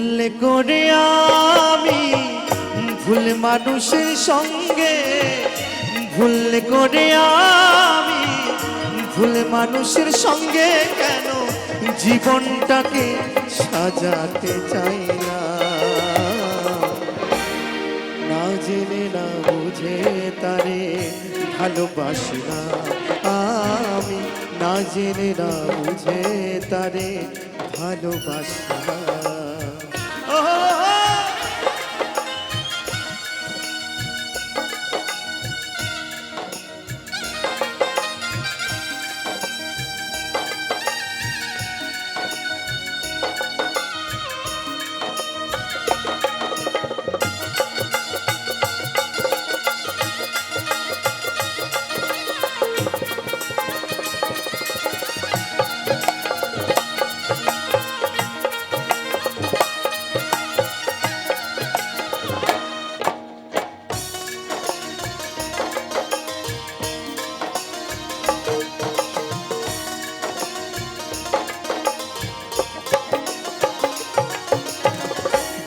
ভুল করে আমি ভুল মানুষের সঙ্গে। ভুল করে আমি ভুল মানুষের সঙ্গে কেন? জীবনটাকে সাজাতে চাই না। জেনে, না বুঝে তারে ভালোবাসি না আমি। না জেনে, না বুঝে তারে ভালোবাসি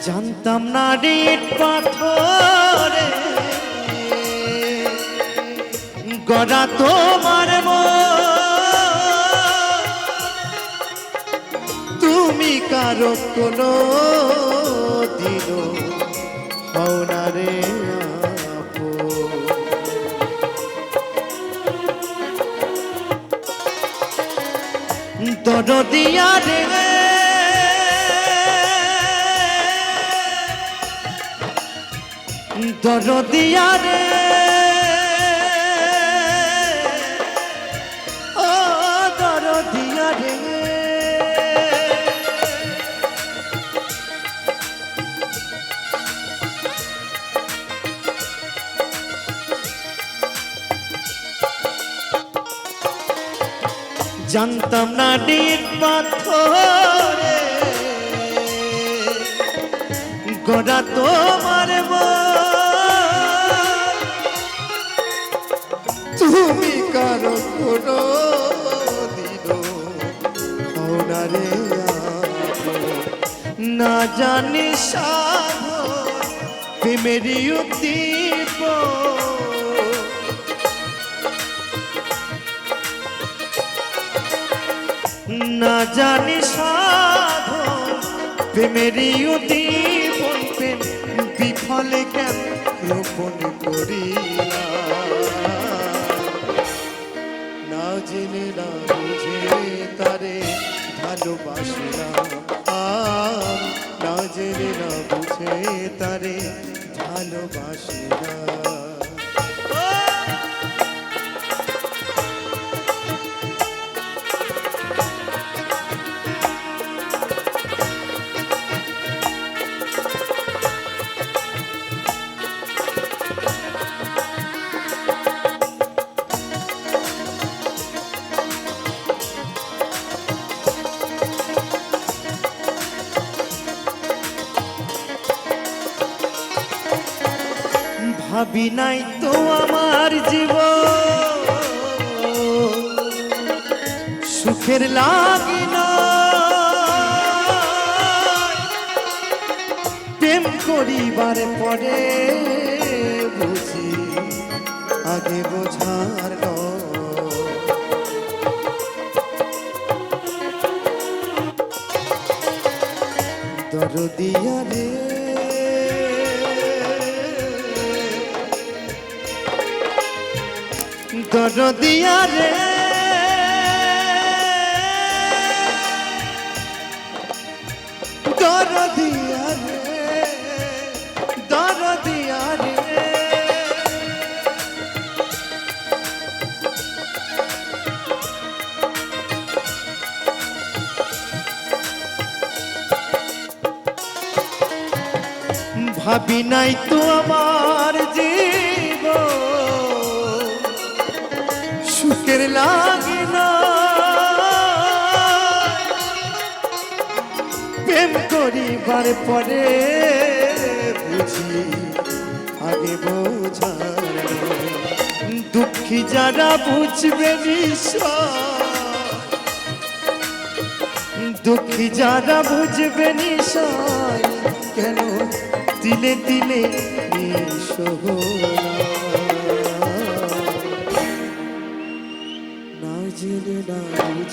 জানতাম না রে পাথরে গড়া তোমার। তুমি কারও কোনো দিন হও না রে আপন। দরদিয়া রে দরদিয়া রে ও দরদিয়া রে জানতাম না ডিট পাথরে গড়া তোমার মন। না জানি সাধন প্রেমেরই উদ্দীপ না জানি সাধন প্রেমেরই উদ্দীপন প্রেম বিফলে কেন রোপণ করিলা ভাবি নাই তো আমার জীব সুখের লাগি প্রেম করিবার পরে বুঝি আগে বোঝার। দরদিয়া রে দরদিয়া রে দরদিয়া রে ভাবি নাই তো আমার জীব সুখের লাগে না প্রেম করিবার পরে বুঝি, আগে বোঝার দুঃখী যারা বুঝবে দুঃখী যারা বুঝবে নিশাই কেন দিলে দিলে নিঃসহনা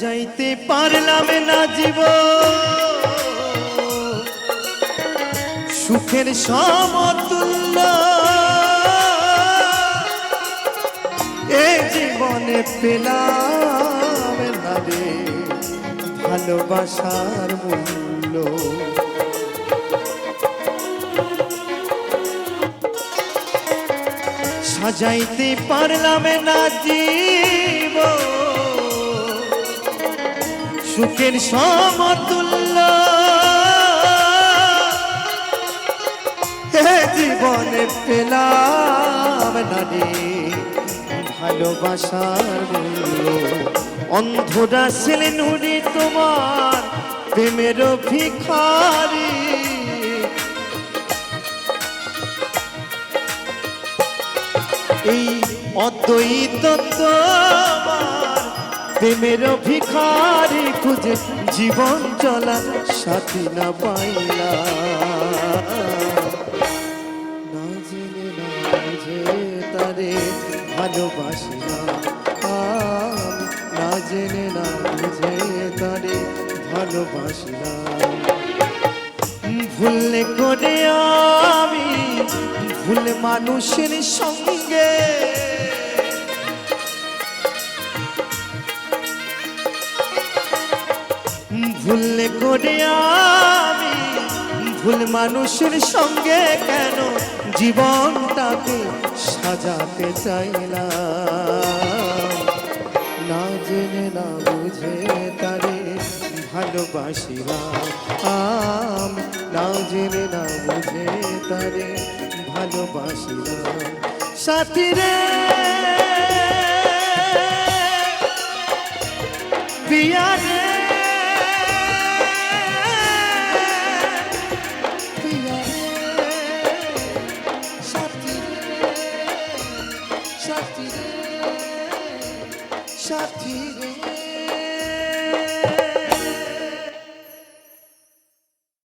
সাজাইতে পারলাম না জীব সুখের সমতুল্য। এ জীবনে পেলাম না রে ভালোবাসার মূল্য। সাজাইতে পারলাম না জীব সুখের সমতুল্য। হে জীবনে পেলাম না রে ভালোবাসার মূল্য। অন্ধরা ছেলে নুরি তোমার প্রেমের ভিখারি। এই অদ্বৈত তোমার প্রেমের ভিখারি খুঁজে জীবন চলা সাথী না পাইলা। না জেনে, না বুঝে তারে ভালোবাসিলাম আমি না জেনে, না বুঝে তারে ভালোবাসিলাম ভুললে করে আমি? ভুল মানুষের সঙ্গে ভুললে করে আমি? ভুল মানুষের সঙ্গে কেন জীবনটাকে সাজাতে চাইলাম? না জেনে, না বুঝে তারে ভালোবাসিলাম আমি। না জেনে, না বুঝে তারে ভালোবাসিলাম। সাথী রে! পিয়া রে!